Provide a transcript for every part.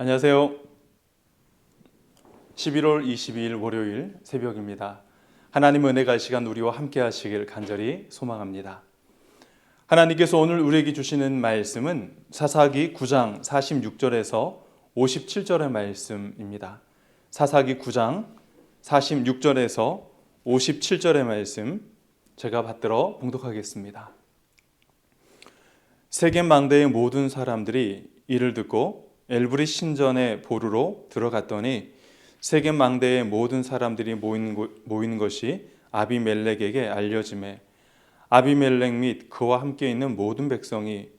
안녕하세요. 11월 22일 월요일 새벽입니다. 하나님 은혜가 이 시간 우리와 함께 하시길 간절히 소망합니다. 하나님께서 오늘 우리에게 주시는 말씀은 사사기 9장 46절에서 57절의 말씀입니다. 사사기 9장 46절에서 57절의 말씀 제가 받들어 봉독하겠습니다. 세겜 망대의 모든 사람들이 이를 듣고 엘브리 신전의 보루로 들어갔더니 세겜 망대의 모든 사람들이 모인, 모인 것이 아비멜렉에게 알려짐에 아비멜렉 및 그와 함께 있는 모든 백성이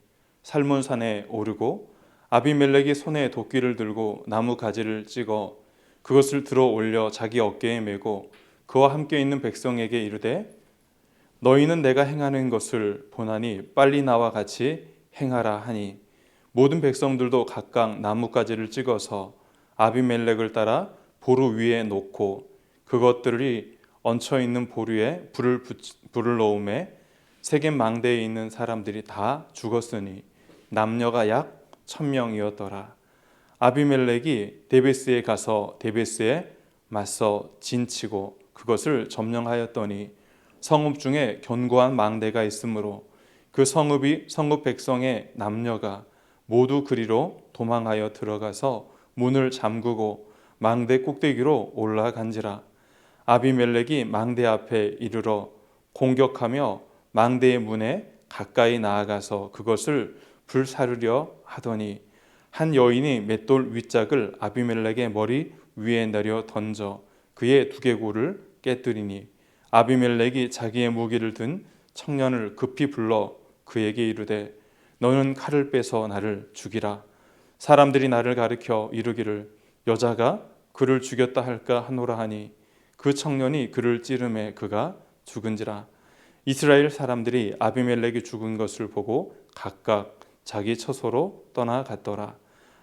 살몬산에 오르고 아비멜렉이 손에 도끼를 들고 나무 가지를 찍어 그것을 들어 올려 자기 어깨에 메고 그와 함께 있는 백성에게 이르되 너희는 내가 행하는 것을 보나니 빨리 나와 같이 행하라 하니 모든 백성들도 각각 나뭇가지를 찍어서 아비멜렉을 따라 보루 위에 놓고 그것들이 얹혀 있는 보루에 불을 붙, 불을 놓음에 세겜 망대에 있는 사람들이 다 죽었으니 남녀가 약 천명이었더라. 아비멜렉이 데베스에 가서 데베스에 맞서 진치고 그것을 점령하였더니 성읍 중에 견고한 망대가 있으므로 그 성읍이 성읍 백성의 남녀가 모두 그리로 도망하여 들어가서 문을 잠그고 망대 꼭대기로 올라간지라. 아비멜렉이 망대 앞에 이르러 공격하며 망대의 문에 가까이 나아가서 그것을 불사르려 하더니 한 여인이 맷돌 윗짝을 아비멜렉의 머리 위에 내려 던져 그의 두개골을 깨뜨리니 아비멜렉이 자기의 무기를 든 청년을 급히 불러 그에게 이르되 너는 칼을 빼서 나를 죽이라. 사람들이 나를 가리켜 이르기를 여자가 그를 죽였다 할까 하노라 하니 그 청년이 그를 찌름해 그가 죽은지라. 이스라엘 사람들이 아비멜렉이 죽은 것을 보고 각각 자기 처소로 떠나갔더라.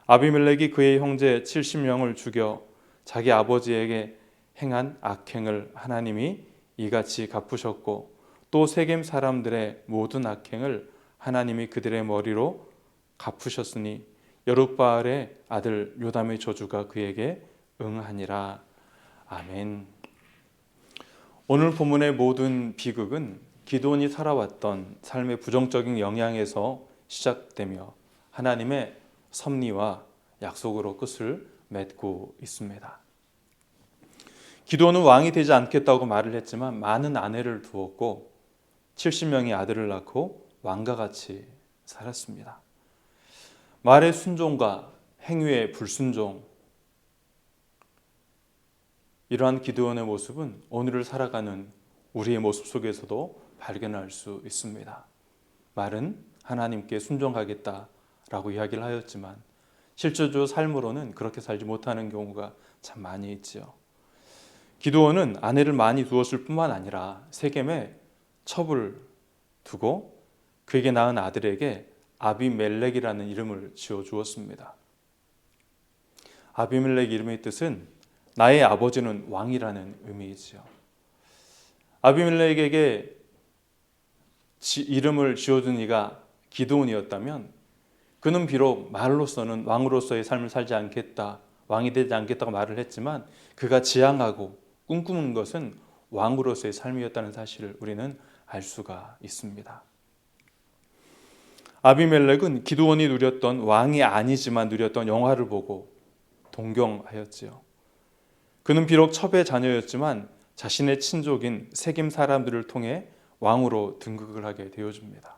아비멜렉이 그의 형제 70명을 죽여 자기 아버지에게 행한 악행을 하나님이 이같이 갚으셨고 또 세겜 사람들의 모든 악행을 하나님이 그들의 머리로 갚으셨으니 여룻바알의 아들 요담의 저주가 그에게 응하니라. 아멘. 오늘 본문의 모든 비극은 기도원이 살아왔던 삶의 부정적인 영향에서 시작되며 하나님의 섭리와 약속으로 끝을 맺고 있습니다. 기도는 왕이 되지 않겠다고 말을 했지만 많은 아내를 두었고 70명의 아들을 낳고 왕과 같이 살았습니다. 말의 순종과 행위의 불순종 이러한 기도원의 모습은 오늘을 살아가는 우리의 모습 속에서도 발견할 수 있습니다. 말은 하나님께 순종하겠다라고 이야기를 하였지만 실제로 삶으로는 그렇게 살지 못하는 경우가 참 많이 있지요. 기도원은 아내를 많이 두었을 뿐만 아니라 세겜에 첩을 두고 그에게 낳은 아들에게 아비멜렉이라는 이름을 지어 주었습니다. 아비멜렉 이름의 뜻은 나의 아버지는 왕이라는 의미이지요. 아비멜렉에게 이름을 지어준 이가 기도원이었다면 그는 비록 말로서는 왕으로서의 삶을 살지 않겠다, 왕이 되지 않겠다고 말을 했지만 그가 지향하고 꿈꾸는 것은 왕으로서의 삶이었다는 사실을 우리는 알 수가 있습니다. 아비멜렉은 기도원이 누렸던 왕이 아니지만 누렸던 영화를 보고 동경하였지요. 그는 비록 첩의 자녀였지만 자신의 친족인 세겜 사람들을 통해 왕으로 등극을 하게 되어줍니다.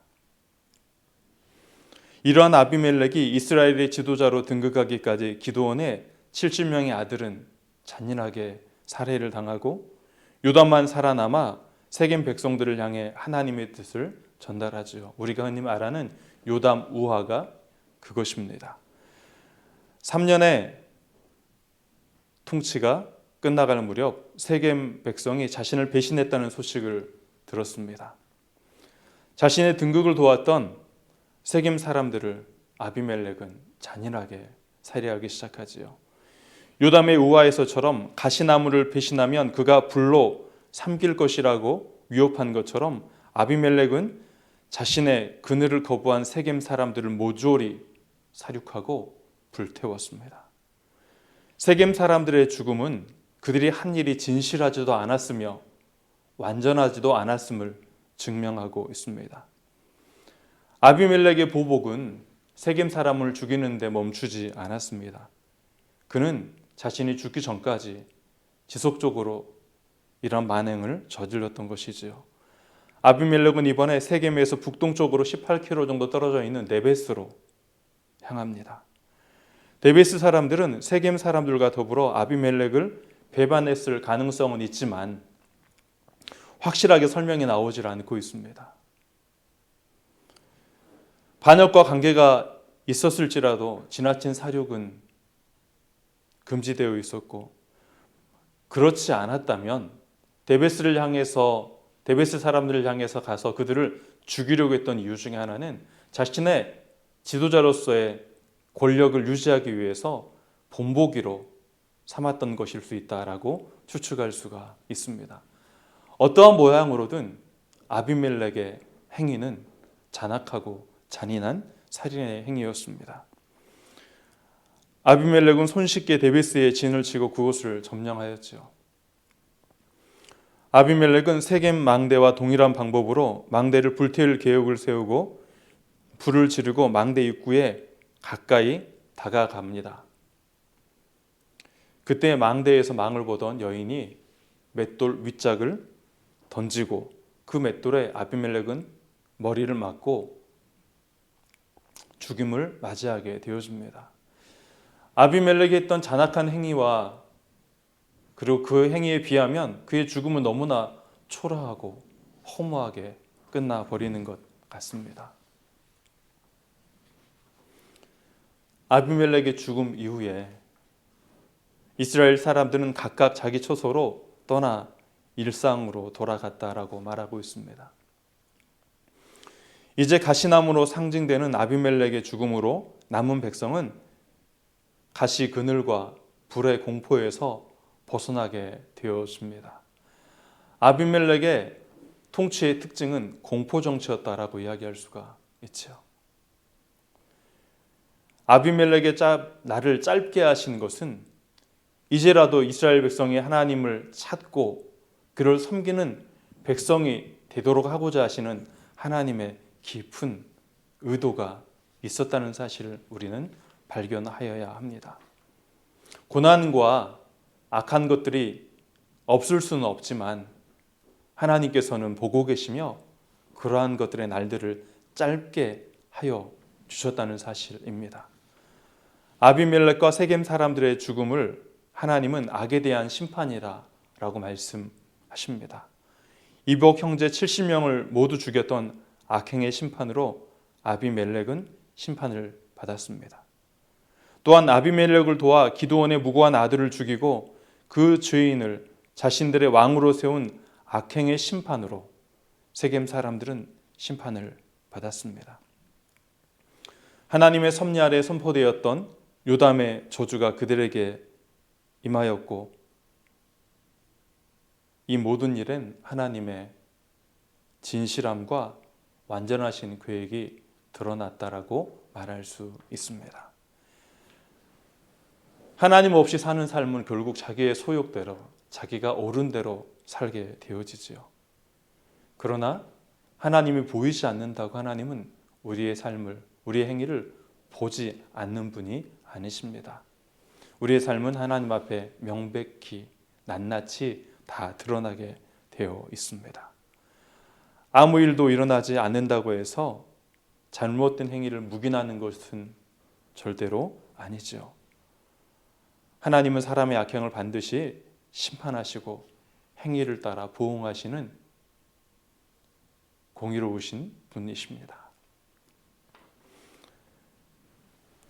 이러한 아비멜렉이 이스라엘의 지도자로 등극하기까지 기도원의 70명의 아들은 잔인하게 살해를 당하고 요단만 살아남아 세겜 백성들을 향해 하나님의 뜻을 전달하지요. 우리가 흔히 말하는 요담 우화가 그것입니다. 3년의 통치가 끝나가는 무렵 세겜 백성이 자신을 배신했다는 소식을 들었습니다. 자신의 등극을 도왔던 세겜 사람들을 아비멜렉은 잔인하게 살해하기 시작하지요. 요담의 우화에서처럼 가시나무를 배신하면 그가 불로 삼킬 것이라고 위협한 것처럼 아비멜렉은 자신의 그늘을 거부한 세겜 사람들을 모조리 사륙하고 불태웠습니다. 세겜 사람들의 죽음은 그들이 한 일이 진실하지도 않았으며 완전하지도 않았음을 증명하고 있습니다. 아비멜렉의 보복은 세겜 사람을 죽이는데 멈추지 않았습니다. 그는 자신이 죽기 전까지 지속적으로 이런 만행을 저질렀던 것이지요. 아비멜렉은 이번에 세겜에서 북동쪽으로 18km 정도 떨어져 있는 네베스로 향합니다. 네베스 사람들은 세겜 사람들과 더불어 아비멜렉을 배반했을 가능성은 있지만 확실하게 설명이 나오질 않고 있습니다. 반역과 관계가 있었을지라도 지나친 사륙은 금지되어 있었고 그렇지 않았다면 데베스를 향해서 데베스 사람들을 향해서 가서 그들을 죽이려고 했던 이유 중에 하나는 자신의 지도자로서의 권력을 유지하기 위해서 본보기로 삼았던 것일 수 있다라고 추측할 수가 있습니다. 어떠한 모양으로든 아비멜렉의 행위는 잔악하고 잔인한 살인의 행위였습니다. 아비멜렉은 손쉽게 데베스의 진을 치고 그곳을 점령하였지요. 아비멜렉은 세겜 망대와 동일한 방법으로 망대를 불태울 계획을 세우고 불을 지르고 망대 입구에 가까이 다가갑니다. 그때 망대에서 망을 보던 여인이 맷돌 윗짝을 던지고 그 맷돌에 아비멜렉은 머리를 맞고 죽임을 맞이하게 되어집니다. 아비멜렉이 했던 잔악한 행위와 그리고 그 행위에 비하면 그의 죽음은 너무나 초라하고 허무하게 끝나 버리는 것 같습니다. 아비멜렉의 죽음 이후에 이스라엘 사람들은 각각 자기 처소로 떠나 일상으로 돌아갔다라고 말하고 있습니다. 이제 가시나무로 상징되는 아비멜렉의 죽음으로 남은 백성은 가시 그늘과 불의 공포에서 벗어나게 되었습니다. 아비멜렉의 통치의 특징은 공포 정치였다라고 이야기할 수가 있죠. 아비멜렉의 짜, 나를 짧게 하신 것은 이제라도 이스라엘 백성이 하나님을 찾고 그를 섬기는 백성이 되도록 하고자 하시는 하나님의 깊은 의도가 있었다는 사실을 우리는 발견하여야 합니다. 고난과 악한 것들이 없을 수는 없지만 하나님께서는 보고 계시며 그러한 것들의 날들을 짧게 하여 주셨다는 사실입니다. 아비멜렉과 세겜 사람들의 죽음을 하나님은 악에 대한 심판이라라고 말씀하십니다. 이복 형제 70명을 모두 죽였던 악행의 심판으로 아비멜렉은 심판을 받았습니다. 또한 아비멜렉을 도와 기도원의 무고한 아들을 죽이고 그 죄인을 자신들의 왕으로 세운 악행의 심판으로 세겜 사람들은 심판을 받았습니다. 하나님의 섭리 아래 선포되었던 요담의 저주가 그들에게 임하였고 이 모든 일은 하나님의 진실함과 완전하신 계획이 드러났다라고 말할 수 있습니다. 하나님 없이 사는 삶은 결국 자기의 소욕대로 자기가 옳은 대로 살게 되어지지요. 그러나 하나님이 보이지 않는다고 하나님은 우리의 삶을 우리의 행위를 보지 않는 분이 아니십니다. 우리의 삶은 하나님 앞에 명백히 낱낱이 다 드러나게 되어 있습니다. 아무 일도 일어나지 않는다고 해서 잘못된 행위를 묵인하는 것은 절대로 아니죠. 하나님은 사람의 악행을 반드시 심판하시고 행위를 따라 보응하시는 공의로우신 분이십니다.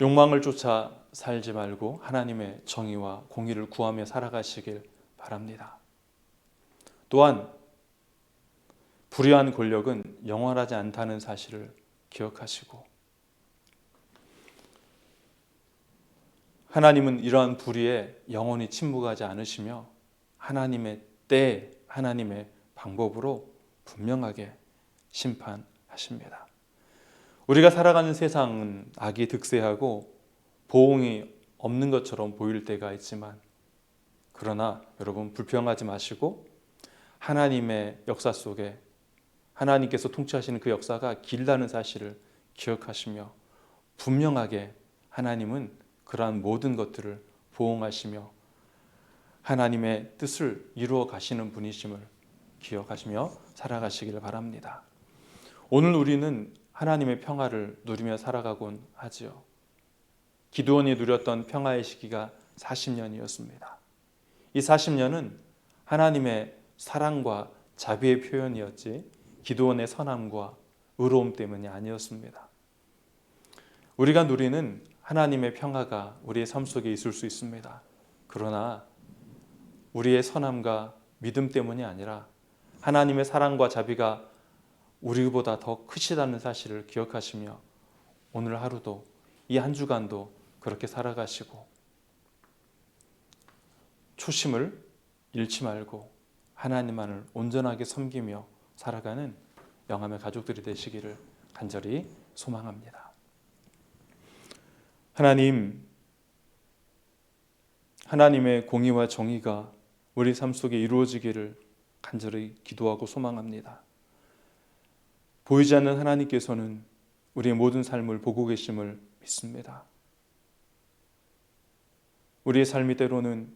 욕망을 쫓아 살지 말고 하나님의 정의와 공의를 구하며 살아가시길 바랍니다. 또한 불의한 권력은 영원하지 않다는 사실을 기억하시고 하나님은 이러한 불의에 영원히 침묵하지 않으시며 하나님의 때, 하나님의 방법으로 분명하게 심판하십니다. 우리가 살아가는 세상은 악이 득세하고 보응이 없는 것처럼 보일 때가 있지만 그러나 여러분 불평하지 마시고 하나님의 역사 속에 하나님께서 통치하시는 그 역사가 길다는 사실을 기억하시며 분명하게 하나님은 그러한 모든 것들을 보응하시며 하나님의 뜻을 이루어 가시는 분이심을 기억하시며 살아가시기를 바랍니다. 오늘 우리는 하나님의 평화를 누리며 살아가곤 하지요. 기도원이 누렸던 평화의 시기가 40년이었습니다. 이 40년은 하나님의 사랑과 자비의 표현이었지 기도원의 선함과 의로움 때문이 아니었습니다. 우리가 누리는 하나님의 평화가 우리의 삶 속에 있을 수 있습니다. 그러나 우리의 선함과 믿음 때문이 아니라 하나님의 사랑과 자비가 우리보다 더 크시다는 사실을 기억하시며 오늘 하루도 이 한 주간도 그렇게 살아가시고 초심을 잃지 말고 하나님만을 온전하게 섬기며 살아가는 영함의 가족들이 되시기를 간절히 소망합니다. 하나님, 하나님의 공의와 정의가 우리 삶 속에 이루어지기를 간절히 기도하고 소망합니다. 보이지 않는 하나님께서는 우리의 모든 삶을 보고 계심을 믿습니다. 우리의 삶이 때로는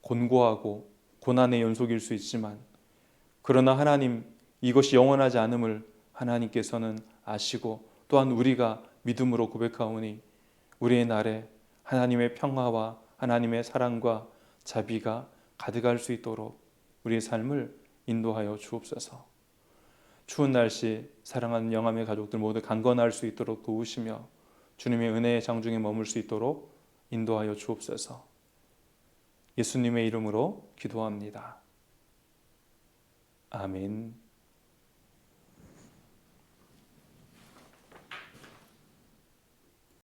곤고하고 고난의 연속일 수 있지만 그러나 하나님 이것이 영원하지 않음을 하나님께서는 아시고 또한 우리가 믿음으로 고백하오니 우리의 날에 하나님의 평화와 하나님의 사랑과 자비가 가득할 수 있도록 우리의 삶을 인도하여 주옵소서. 추운 날씨 사랑하는 영암의 가족들 모두 강건할 수 있도록 도우시며 주님의 은혜의 장중에 머물 수 있도록 인도하여 주옵소서. 예수님의 이름으로 기도합니다. 아멘.